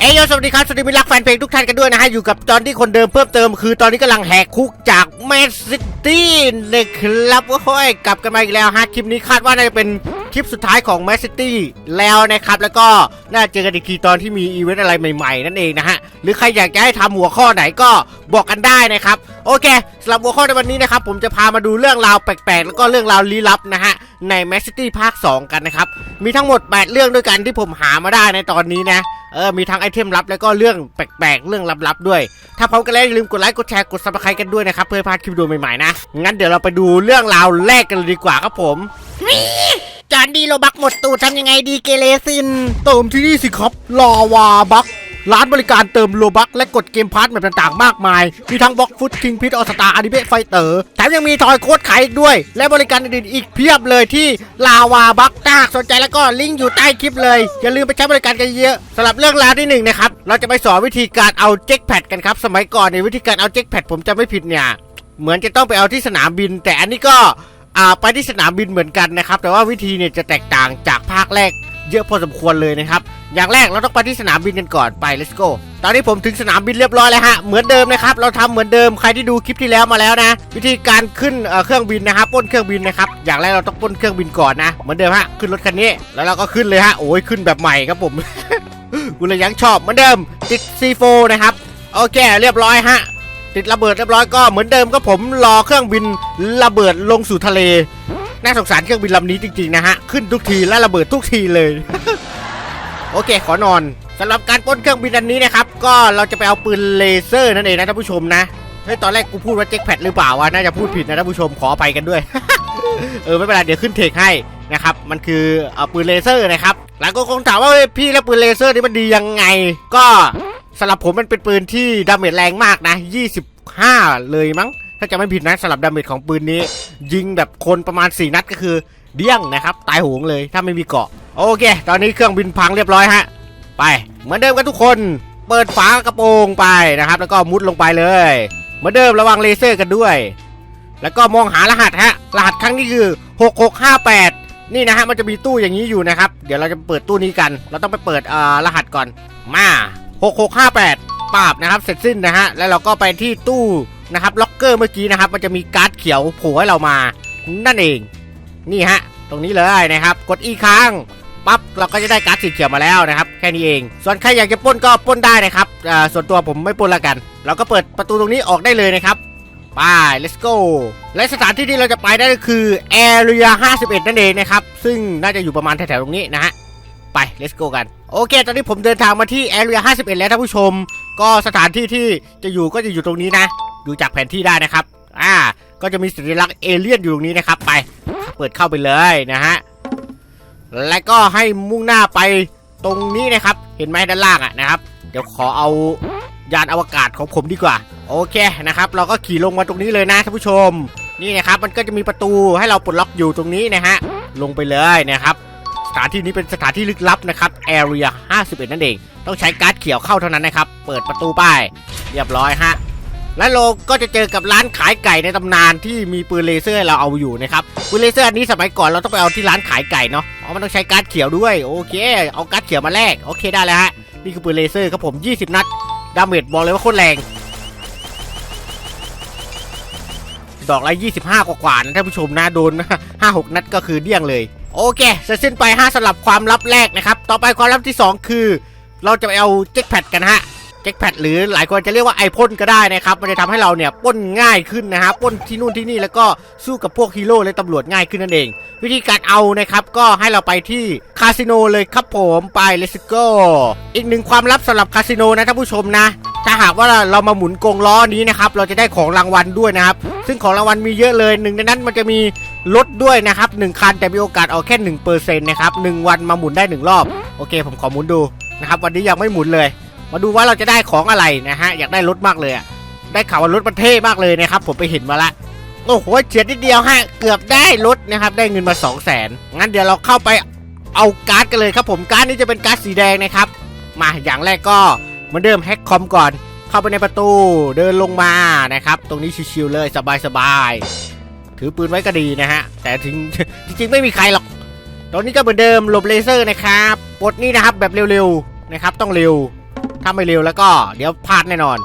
เอยยสวัสดีครับ สวัสดีมิตรรักแฟนเพลงทุกท่านกันด้วยนะฮะ อยู่กับตอนที่คนเดิมเพิ่มเติม คือตอนนี้กำลังแหกคุกจากแมนซิตี้นะครับโอ้ยกลับกันมาอีกแล้วฮะ คลิปนี้คาดว่าน่าจะเป็นคลิปสุดท้ายของแมนซิตี้แล้วนะครับ แล้วก็น่าจะเจอกันอีกทีตอนที่มีอีเวนต์อะไรใหม่ๆ นั่นเองนะฮะ หรือใครอยากจะให้ทำหัวข้อไหนก็บอกกันได้นะครับ โอเคสำหรับหัวข้อในวันนี้นะครับ ผมจะพามาดูเรื่องราวแปลกๆ แล้วก็เรื่องราวลี้ลับนะฮะ ในแมนซิตี้ภาค 2 กันนะครับ มีทั้งหมด 8 เรื่องด้วยกันที่ผมหามาได้ในตอนนี้นะ เออมีทั้งไอเทมลับแล้วก็เรื่องแปลกๆ เรื่องลับๆด้วย ถ้าพร้อมกันแล้วอย่าลืมกดไลค์กดแชร์กดซับสไครต์กันด้วยนะครับเพื่อไม่พลาดคลิปวิดีโอใหม่ๆนะงั้นเดี๋ยวเราไปดูเรื่องราวแรกกันเลยดีกว่าครับผม จานดีโลบักหมดตูดทำยังไงดีเกเรซิน เติมที่นี่สิครับลาวาบัก ร้านบริการเติมโลบักและกดเกมพาร์ทแบบต่างๆ มากมาย มีทั้งบล็อกฟุตคิงพิทออสตาอนิเมะไฟเตอร์แถมยังมีทอยโค้ดขายอีกด้วย และบริการอื่นๆอีกเพียบเลยที่ลาวาบักถ้ากสนใจแล้วก็ลิงก์อยู่ใต้คลิปเลย อย่าลืมไปใช้บริการกันเยอะสำหรับเรื่องราวที่หนึ่งนะครับเราจะไปสอนวิธีการเอาเจ็คแพดกันครับสมัยก่อนในวิธีการเอาเจ็คแพดผมจะไม่ผิดเนี่ยเหมือนจะต้องไปเอาที่สนามบิน แต่อันนี้ก็อ่าไปที่สนามบินเหมือนกันนะครับแต่ว่าวิธีเนี่ยจะแตกต่างจากภาคแรกเยอะพอสมควรเลยนะครับ อย่างแรกเราต้องไปที่สนามบินกันก่อนไป let's go ตอนนี้ผมถึงสนามบินเรียบร้อยแล้วฮะเหมือนเดิมนะครับเราทำเหมือนเดิมใครที่ดูคลิปที่แล้วมาแล้วนะ วิธีการขึ้นเเครื่องบินนะครับป้นเครื่องบินนะครับอย่างแรกเราต้องป้นเครื่องบินก่อนนะเหมือนเดิมฮะขึ้นรถคันนี้แล้วเราก็ขึ้นเลยฮะโอ้ยขึ้นแบบใหม่ครับผมกูเลยยังชอบเหมือนเดิมติด C4 นะครับโอเคเรียบร้อยฮะติดระเบิดเรียบร้อยก็เหมือนเดิมก็ผมรอเครื่องบินระเบิดลงสู่ทะเลน่าสงสารเครื่องบินลำนี้จริงๆนะฮะขึ้นทุกทีและระเบิดทุกทีเลย อเค ขอนอนสำหรับการปล้นเครื่องบินอันนี้นะครับ ก็เราจะไปเอาปืนเลเซอร์นั่นเองนะท่านผู้ชมนะเฮ้ยตอนแรกกูพูดว่าแจ็คแพดหรือเปล่าวะน่าจะพูดผิดนะท่านผู้ชมขอไปกันด้วย เออไม่เป็นไรเดี๋ยวขึ้นเทคให้นะครับมันคือเอาปืนเลเซอร์นะครับหลายคนคงถามว่าพี่แล้วปืนเลเซอร์นี่มันดียังไง ก็สำหรับผมมันเป็นปืนที่ดาเมจแรงมากนะ 25 เลยมั้งถ้าจะไม่ผิดนะสำหรับดาเมจของปืนนี้ ยิงแบบคนประมาณ 4 นัดก็คือ เดี้ยงนะครับ ตายหงเลยถ้าไม่มีเกาะ โอเค ตอนนี้เครื่องบินพังเรียบร้อยฮะ ไป เหมือนเดิมกันทุกคน เปิดฝากระโปรงไปนะครับ แล้วก็มุดลงไปเลย เหมือนเดิมระวังเลเซอร์กันด้วย แล้วก็มองหารหัสฮะ รหัสครั้งนี้คือ 6658 นี่นะฮะ มันจะมีตู้อย่างนี้อยู่นะครับ เดี๋ยวเราจะเปิดตู้นี้กัน เราต้องไปเปิดเอ่อรหัสก่อน มา 6658ปราบนะครับ เสร็จสิ้นนะฮะ แล้วเราก็ไปที่ตู้นะครับ ล็อกเกอร์เมื่อกี้นะครับ มันจะมีการ์ดเขียวโผล่ให้เรามา นั่นเอง นี่ฮะ ตรงนี้เลยนะครับ กดอีค้างปั๊บเราก็จะได้การ์ดสีเขียวมาแล้วนะครับ แค่นี้เอง ส่วนใครอยากจะป้นก็ป้นได้นะครับอ่าส่วนตัวผมไม่ป้นละกัน เราก็เปิดประตูตรงนี้ออกได้เลยนะครับไป let's go และสถานที่ที่เราจะไปได้ก็คือ Area 51 นั่นเองนะครับ ซึ่งน่าจะอยู่ประมาณแถวๆตรงนี้นะฮะ ไป let's go กัน โอเค ตอนนี้ผมเดินทางมาที่ Area 51 แล้วท่านผู้ชม ก็สถานที่ที่จะอยู่ก็จะอยู่ตรงนี้นะ ดูจากแผนที่ได้นะครับ อ่า ก็จะมีสัญลักษณ์เอเลี่ยนอยู่ตรงนี้นะครับ ไป เปิดเข้าไปเลยนะฮะ และก็ให้มุ่งหน้าไปตรงนี้นะครับ เห็นไหมด้านล่างอะนะครับ เดี๋ยวขอเอายานอวกาศของผมดีกว่า โอเคนะครับ เราก็ขี่ลงมาตรงนี้เลยนะท่านผู้ชม นี่นะครับ มันก็จะมีประตูให้เราปลดล็อกอยู่ตรงนี้นะฮะ ลงไปเลยนะครับ สถานที่นี้เป็นสถานที่ลึกลับนะครับ Area 51 นั่นเอง ต้องใช้การ์ดเขียวเข้าเท่านั้นนะครับ เปิดประตูป้ายเรียบร้อยฮะ และเราก็จะเจอกับร้านขายไก่ในตำนานที่มีปืนเลเซอร์เราเอาอยู่นะครับปืนเลเซอร์อันนี้สมัยก่อนเราต้องไปเอาที่ร้านขายไก่เนาะอ๋อมันต้องใช้การ์ดเขียวด้วยโอเค เอาการ์ดเขียวมาแลกโอเคได้แล้วฮะนี่คือปืนเลเซอร์ครับผม 20 นัดดาเมจบอกเลยว่าโคตรแรง ดอกละ25 กว่าๆนะท่านผู้ชมนะโดน5-6 นัดก็คือเดี้ยงเลยโอเคเสร็จสิ้นไป5สำหรับความลับแรกนะครับ ต่อไปความลับที่ 2 คือ เราจะไปเอาเจ็คแพดกันฮะ เจ็คแพดหรือหลายคนจะเรียกว่าไอพ่นก็ได้นะครับ มันจะทำให้เราเนี่ยป้นง่ายขึ้นนะฮะป้นที่นู่นที่นี่แล้วก็สู้กับพวกฮีโร่และตำรวจง่ายขึ้นนั่นเอง วิธีการเอานะครับก็ให้เราไปที่คาสิโนเลยครับผมไป let's go อีกหนึ่งความลับสำหรับคาสิโนนะท่านผู้ชมนะ ถ้าหากว่าเรามาหมุนกงล้อนี้นะครับเราจะได้ของรางวัลด้วยนะครับ ซึ่งของรางวัลมีเยอะเลยหนึ่งในนั้นมันจะมีรถด้วยนะครับหนึ่งคันแต่มีโอกาสเอาแค่หนึ่งเปอร์เซ็นต์นะครับหนึ่งวันมาหมุนได้หนึ่งรอบ โอเค ผมขอหมุนดูนะครับวันนี้ยังไม่หมุนเลย มาดูว่าเราจะได้ของอะไรนะฮะอยากได้รถมากเลยอะได้ข่าวว่ารถมันเท่มากเลยนะครับผมไปเห็นมาละโอ้โหเฉียดนิดเดียวฮะเกือบได้รถนะครับได้เงินมา 2 0 0แสนงั้นเดี๋ยวเราเข้าไปเอาการ์ดกันเลยครับผมการ์ดนี้จะเป็นการ์ดสีแดงนะครับมาอย่างแรกก็เหมือนเดิมแฮกคอมก่อน เข้าไปในประตูเดินลงมานะครับ ตรงนี้ชิวๆเลยสบายๆถือปืนไว้ก็ดีนะฮะแต่ถึงจริงๆไม่มีใครหรอกตอนนี้ก็เหมือนเดิมหลบเลเซอร์นะครับปลดนี่นะครับแบบเร็วๆนะครับต้องเร็ว ถ้าไม่เร็วแล้วก็เดี๋ยวพลาดแน่นอน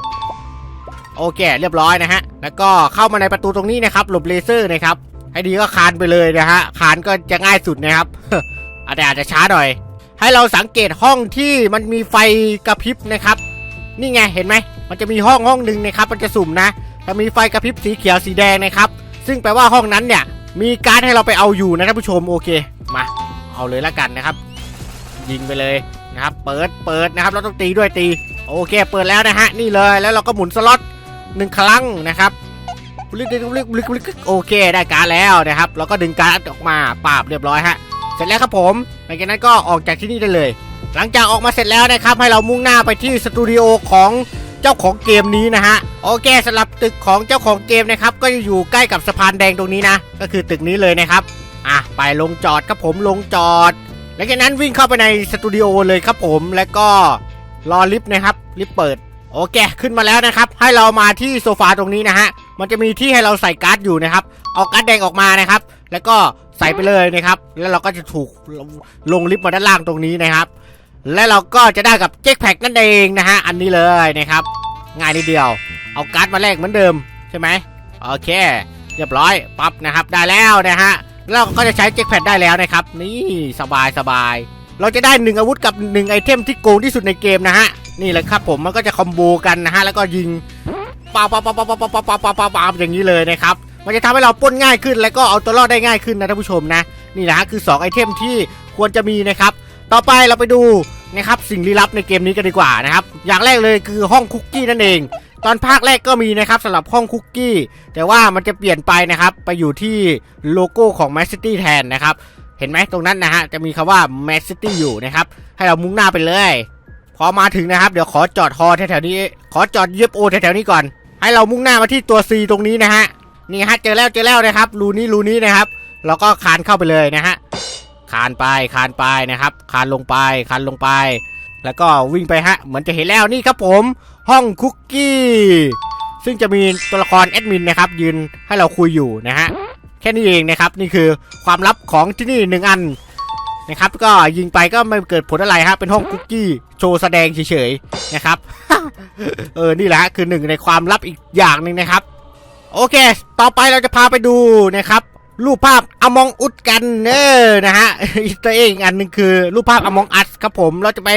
โอเค เรียบร้อยนะฮะ แล้วก็เข้ามาในประตูตรงนี้นะครับหลบเลเซอร์นะครับให้ดีก็คานไปเลยนะฮะคานก็จะง่ายสุดนะครับอาจจะอาจจะช้าหน่อย ให้เราสังเกตห้องที่มันมีไฟกระพริบนะครับ นี่ไงเห็นไหมมันจะมีห้องห้องหนึ่งนะครับ มันจะสุ่มนะจะมีไฟกระพริบสีเขียวสีแดงนะครับ ซึ่งแปลว่าห้องนั้นเนี่ย มีการให้เราไปเอาอยู่นะท่านผู้ชมโอเคมา เอาเลยละกันนะครับ ยิงไปเลย นะครับ เปิด เปิดนะครับ เราต้องตีด้วยตี โอเค เปิดแล้วนะฮะ นี่เลย แล้วเราก็หมุนสล็อตหนึ่งครั้งนะครับลิกลิกลิกลิกลิกโอเค ได้การแล้วนะครับ เราก็ดึงการดออกมาปราบเรียบร้อยฮะ เสร็จแล้วครับผมหลังจากนั้นก็ออกจากที่นี่ได้เลย หลังจากออกมาเสร็จแล้วนะครับ ให้เรามุ่งหน้าไปที่สตูดิโอของเจ้าของเกมนี้นะฮะ โอเคสำหรับตึกของเจ้าของเกมนะครับ ก็จะอยู่ใกล้กับสะพานแดงตรงนี้นะ ก็คือตึกนี้เลยนะครับ อะ ไปลงจอดครับผมลงจอด หลังจากนั้นวิ่งเข้าไปในสตูดิโอเลยครับผม แล้วก็รอลิฟต์นะครับลิฟต์เปิด โอเค ขึ้นมาแล้วนะครับ ให้เรามาที่โซฟาตรงนี้นะฮะ มันจะมีที่ให้เราใส่การ์ดอยู่นะครับ เอาการ์ดแดงออกมานะครับ แล้วก็ใส่ไปเลยนะครับ แล้วเราก็จะถูกลงลิฟต์มาด้านล่างตรงนี้นะครับ และเราก็จะได้กับเจ็คแพ็กนั่นเองนะฮะ อันนี้เลยนะครับ ง่ายนิดเดียว เอาการ์ดมาแลกเหมือนเดิมใช่ไหมโอเค เรียบร้อย ปั๊บนะครับ ได้แล้วนะฮะ เราก็จะใช้เจ็คแพดได้แล้วนะครับ นี่สบายสบาย เราจะได้หนึ่งอาวุธกับหนึ่งไอเทมที่โกงที่สุดในเกมนะฮะ นี่เลยครับผมมันก็จะคอมโบกันนะฮะ แล้วก็ยิงปาปาปาปาปาปาปาปาปาปาปาอย่างนี้เลยนะครับ มันจะทำให้เราป้นง่ายขึ้น แล้วก็เอาตัวรอดได้ง่ายขึ้นนะท่านผู้ชมนะ นี่นะฮะคือ 2 ไอเทมที่ควรจะมีนะครับ ต่อไปเราไปดูนะครับสิ่งลี้ลับในเกมนี้กันดีกว่านะครับ อย่างแรกเลยคือห้องคุกกี้นั่นเอง ตอนภาคแรกก็มีนะครับสำหรับห้องคุกกี้ แต่ว่ามันจะเปลี่ยนไปนะครับ ไปอยู่ที่โลโก้ของ m a s City แทนนะครับ เห็นไหมตรงนั้นนะฮะ จะมีคำว่า m a s City อยู่นะครับ ให้เรามุ่งหน้าไปเลย พอมาถึงนะครับ เดี๋ยวขอจอดฮอแถวๆนี้ ขอจอดเย็บโอแถวๆนี้ก่อน ให้เรามุ่งหน้ามาที่ตัว C ตรงนี้นะฮะ นี่ฮะเจอแล้วเจอแล้วนะครับ รูนี้รูนี้นะครับเราก็คานเข้าไปเลยนะฮะ คานไปคานไปนะครับ คานลงไปคานลงไป แล้วก็วิ่งไปฮะ เหมือนจะเห็นแล้วนี่ครับผม ห้องคุกกี้ ซึ่งจะมีตัวละครแอดมินนะครับ ยืนให้เราคุยอยู่นะฮะ แค่นี้เองนะครับ นี่คือความลับของที่นี่หนึ่งอันนะครับ ก็ยิงไปก็ไม่เกิดผลอะไรฮะเป็นห้องคุกกี้โชว์แสดงเฉยๆนะครับ เออ นี่แหละคือหนึ่งในความลับอีกอย่างหนึ่งนะครับ โอเค ต่อไปเราจะพาไปดูนะครับ รูปภาพอมองอุดกันเนอนะฮะอีกตัวเองอันหนึงคือ รูปภาพอมองอัดครับผมเราจะไป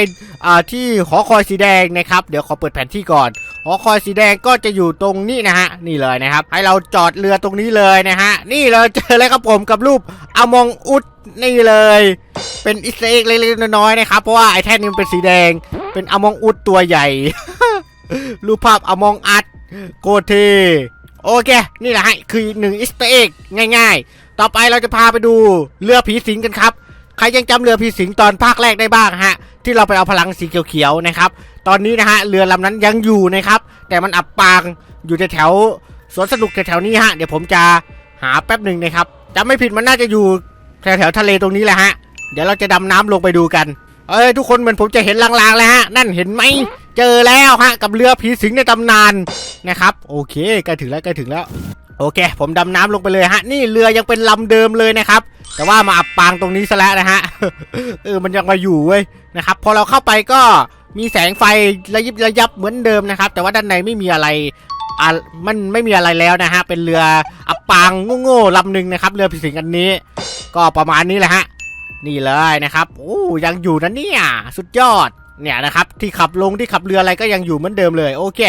อ่าที่หอคอยสีแดงนะครับ เดี๋ยวขอเปิดแผนที่ก่อนหอคอยสีแดงก็จะอยู่ตรงนี้นะฮะนี่เลยนะครับ ให้เราจอดเรือตรงนี้เลยนะฮะนี่เลยเจอเลยครับผมกับรูปอมองอุดนี่เลย เป็นอิสเอ็กเล็กๆน้อยๆนะครับเพราะว่าไอ้แท่นนี้มันเป็นสีแดง เป็นอมองอุดตัวใหญ่ รูปภาพอมองอัดโกเท โอเค นี่แหละฮะคือหนึ่งอิสต์เอ็กง่าย ๆ ต่อไปเราจะพาไปดูเรือผีสิงกันครับ ใครยังจำเรือผีสิงตอนภาคแรกได้บ้างฮะ ที่เราไปเอาพลังสีเขียวๆนะครับ ตอนนี้นะฮะเรือลำนั้นยังอยู่นะครับ แต่มันอับปางอยู่แถวสวนสนุกแถวๆนี้ฮะ เดี๋ยวผมจะหาแป๊บหนึ่งนะครับจำไม่ผิดมันน่าจะอยู่แถวๆทะเลตรงนี้แหละฮะ เดี๋ยวเราจะดำน้ำลงไปดูกัน เอ้ยทุกคนเหมือนผมจะเห็นลางๆแล้วฮะ นั่นเห็นไหม เจอแล้วฮะกับเรือผีสิงในตำนานนะครับ โอเคใกล้ถึงแล้วใกล้ถึงแล้ว โอเค ผมดำน้ำลงไปเลยฮะ นี่เรือยังเป็นลำเดิมเลยนะครับ แต่ว่ามาอับปางตรงนี้ซะแล้วนะฮะเออมันยังมาอยู่เว้ยนะครับพอเราเข้าไปก็มีแสงไฟระยิบระยับเหมือนเดิมนะครับ แต่ว่าด้านในไม่มีอะไรอ่ามันไม่มีอะไรแล้วนะฮะ เป็นเรืออับปางโง่ๆลำหนึ่งนะครับ เรือผีสิงอันนี้ ก็ประมาณนี้แหละฮะ นี่เลยนะครับ โอ้ยังอยู่นะเนี่ย สุดยอด เนี่ยนะครับที่ขับลงที่ขับเรืออะไรก็ยังอยู่เหมือนเดิมเลยโอเค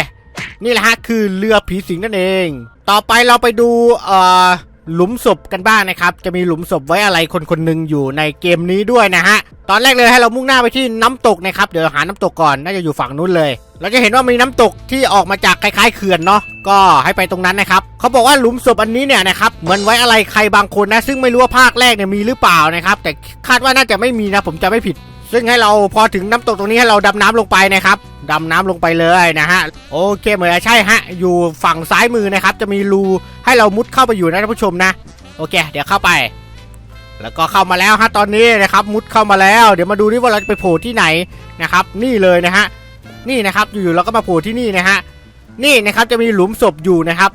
นี่แหละฮะคือเรือผีสิงนั่นเอง ต่อไปเราไปดูเอ่อหลุมศพกันบ้างนะครับ จะมีหลุมศพไว้อะไรคนคนหนึ่งอยู่ในเกมนี้ด้วยนะฮะ ตอนแรกเลยให้เรามุ่งหน้าไปที่น้ำตกนะครับ เดี๋ยวหาน้ำตกก่อน น่าจะอยู่ฝั่งนู้นเลย เราจะเห็นว่ามีน้ำตกที่ออกมาจากคล้ายๆเขื่อนเนาะ ก็ให้ไปตรงนั้นนะครับ เขาบอกว่าหลุมศพอันนี้เนี่ยนะครับ เหมือนไว้อะไรใครบางคนนะ ซึ่งไม่รู้ว่าภาคแรกเนี่ยมีหรือเปล่านะครับ แต่คาดว่าน่าจะไม่มีนะ ผมจะไม่ผิด ซึ่งให้เราพอถึงน้ำตกตรงนี้ให้เราดำน้ำลงไปนะครับ ดำน้ำลงไปเลยนะฮะ โอเคเหมือนใช่ฮะ อยู่ฝั่งซ้ายมือนะครับ จะมีรูให้เรามุดเข้าไปอยู่นะท่านผู้ชมนะ โอเค เดี๋ยวเข้าไป แล้วก็เข้ามาแล้วฮะตอนนี้นะครับ มุดเข้ามาแล้ว เดี๋ยวมาดูดิว่าเราจะไปโผล่ที่ไหนนะครับ นี่เลยนะฮะ นี่นะครับ อยู่ๆเราก็มาโผล่ที่นี่นะฮะ นี่นะครับจะมีหลุมศพอยู่นะครับ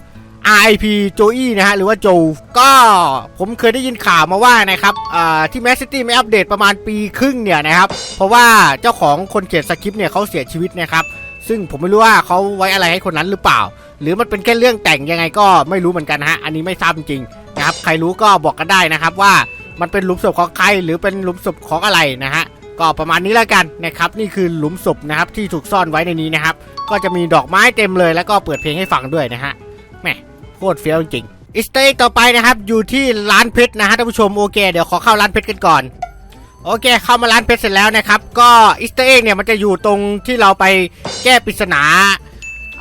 RIP โจอี้นะฮะหรือว่าโจก็ผมเคยได้ยินข่าวมาว่านะครับอ่าที่แมสซิตี้ไม่อัปเดตประมาณปีครึ่งเนี่ยนะครับ เพราะว่าเจ้าของคนเขียนสคริปต์เนี่ยเขาเสียชีวิตนะครับซึ่งผมไม่รู้ว่าเขาไว้อะไรให้คนนั้นหรือเปล่า หรือมันเป็นแค่เรื่องแต่งยังไงก็ไม่รู้เหมือนกันฮะอันนี้ไม่ทราบจริงนะครับใครรู้ก็บอกกันได้นะครับว่ามันเป็นหลุมศพของใครหรือเป็นหลุมศพของอะไรนะฮะก็ประมาณนี้แล้วกันนะครับนี่คือหลุมศพนะครับที่ถูกซ่อนไว้ในนี้นะครับ ก็จะมีดอกไม้เต็มเลยแล้วก็เปิดเพลงให้ฟังด้วยนะฮะแหม ตรเฟี้ยวจริงอิสเตอร์ต่อไปนะครับอยู่ที่ร้านเพชรนะฮะท่านผู้ชมโอเคเดี๋ยวขอเข้าร้านเพชรกันก่อนโอเค เข้ามาร้านเพชรเสร็จแล้วนะครับ ก็อิสเตอร์เอ็กเนี่ยมันจะอยู่ตรงที่เราไปแก้ปริศนา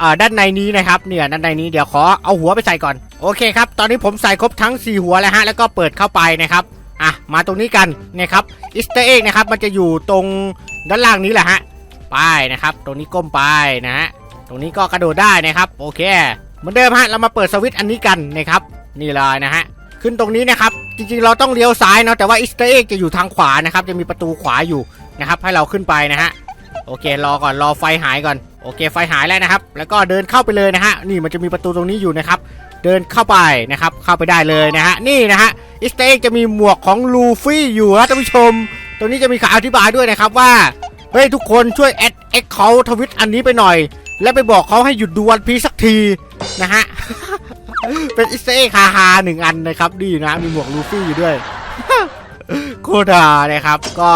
อ่าด้านในนี้นะครับเนี่ยด้านในนี้เดี๋ยวขอเอาหัวไปใส่ก่อน โอเคครับ ตอนนี้ผมใส่ครบทั้ง 4 หัวแล้วฮะแล้วก็เปิดเข้าไปนะครับอะมาตรงนี้กันนะครับอิสเตอร์เอ็กนะครับมันจะอยู่ตรงด้านล่างนี้แหละฮะไปนะครับ ตรงนี้ก้มไปนะฮะตรงนี้ก็กระโดดได้นะครับ โอเค เหมือนเดิมฮะเรามาเปิดสวิตช์อันนี้กันนะครับ นี่เลยนะฮะขึ้นตรงนี้นะครับ จริงๆเราต้องเลี้ยวซ้ายเนาะแต่ว่าอิสเตอร์เอ็กจะอยู่ทางขวานะครับ จะมีประตูขวาอยู่นะครับ ให้เราขึ้นไปนะฮะโอเครอก่อนรอไฟหายก่อนโอเคไฟหายแล้วนะครับ แล้วก็เดินเข้าไปเลยนะฮะนี่มันจะมีประตูตรงนี้อยู่นะครับ เดินเข้าไปนะครับ เข้าไปได้เลยนะฮะนี่นะฮะอิสเตอร์เอ็กจะมีหมวกของลูฟี่อยู่นะท่านผู้ชม ตรงนี้จะมีข่าวอธิบายด้วยนะครับว่าเฮ้ยทุกคนช่วยแอดเอ็กเขาทวิตอันนี้ไปหน่อย แล้วไปบอกเขาให้หยุดดูวันพีสักที นะฮะ เป็นอิสเอ็กฮาฮาหนึ่งอันนะครับดีนะมีหมวกลูฟี่อยู่ด้วยโคตรฮานะครับ ก็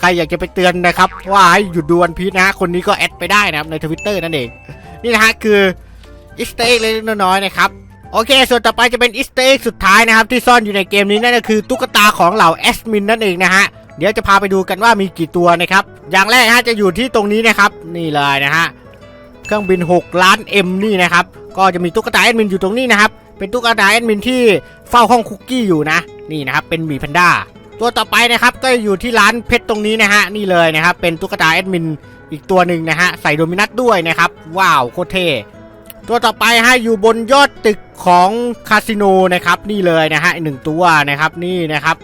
ใครอยากจะไปเตือนนะครับ ว่าให้หยุดดูวันพีชนะฮะคนนี้ก็แอดไปได้นะครับในทวิตเตอร์นั่นเอง นี่นะฮะคืออิสเอ็กเล็กน้อยๆนะครับโอเค ส่วนต่อไปจะเป็นอิสเอ็กสุดท้ายนะครับ ที่ซ่อนอยู่ในเกมนี้นั่นก็คือตุ๊กตาของเหล่าแอสมินนั่นเองนะฮะ เดี๋ยวจะพาไปดูกันว่ามีกี่ตัวนะครับ อย่างแรกฮะจะอยู่ที่ตรงนี้นะครับ นี่เลยนะฮะ เครื่องบิน 6 ล้าน M นี่นะครับ ก็จะมีตุ๊กตาแอดมินอยู่ตรงนี้นะครับ เป็นตุ๊กตาแอดมินที่เฝ้าห้องคุกกี้อยู่นะ นี่นะครับเป็นหมีแพนด้า ตัวต่อไปนะครับก็อยู่ที่ร้านเพชรตรงนี้นะฮะนี่เลยนะครับ เป็นตุ๊กตาแอดมินอีกตัวหนึ่งนะฮะใส่โดมินัสด้วยนะครับ ว้าวโคตรเท่ตัวต่อไปฮะอยู่บนยอดตึกของคาสิโนนะครับ นี่เลยนะฮะหนึ่งตัวนะครับนี่นะครับ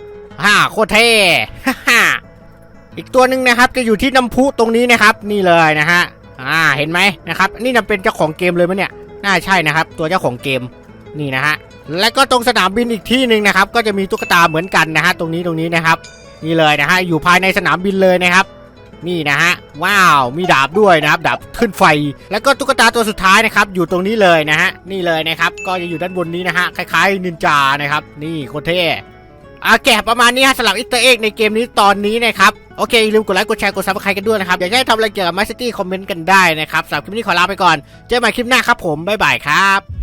ฮ่าโคตรเท่ฮ่าอีกตัวหนึ่งนะครับจะอยู่ที่น้ำพุตรงนี้นะครับ นี่เลยนะฮะอ่าเห็นไหมนะครับ นี่น่าเป็นเจ้าของเกมเลยมั้ยเนี่ย น่าใช่นะครับ ตัวเจ้าของเกมนี่นะฮะแล้วก็ตรงสนามบินอีกที่หนึ่งนะครับ ก็จะมีตุ๊กตาเหมือนกันนะฮะตรงนี้ตรงนี้นะครับ นี่เลยนะฮะอยู่ภายในสนามบินเลยนะครับ นี่นะฮะว้าวมีดาบด้วยนะครับดาบขึ้นไฟ แล้วก็ตุ๊กตาตัวสุดท้ายนะครับ อยู่ตรงนี้เลยนะฮะนี่เลยนะครับ ก็จะอยู่ด้านบนนี้นะฮะคล้ายๆนินจานะครับ นี่โคตรเท่ อ่าแกะประมาณนี้ฮะสำหรับอิสเตอร์เอ็กในเกมนี้ตอนนี้นะครับโอเคอย่าลืมกดไลค์กดแชร์กดซับสไครต์กันด้วยนะครับ อยากให้ทำอะไรเกี่ยวกับมาสเตี้คอมเมนต์กันได้นะครับสำหรับคลิปนี้ขอลาไปก่อน เจอกันใหม่คลิปหน้าครับผมบ๊ายบายครับ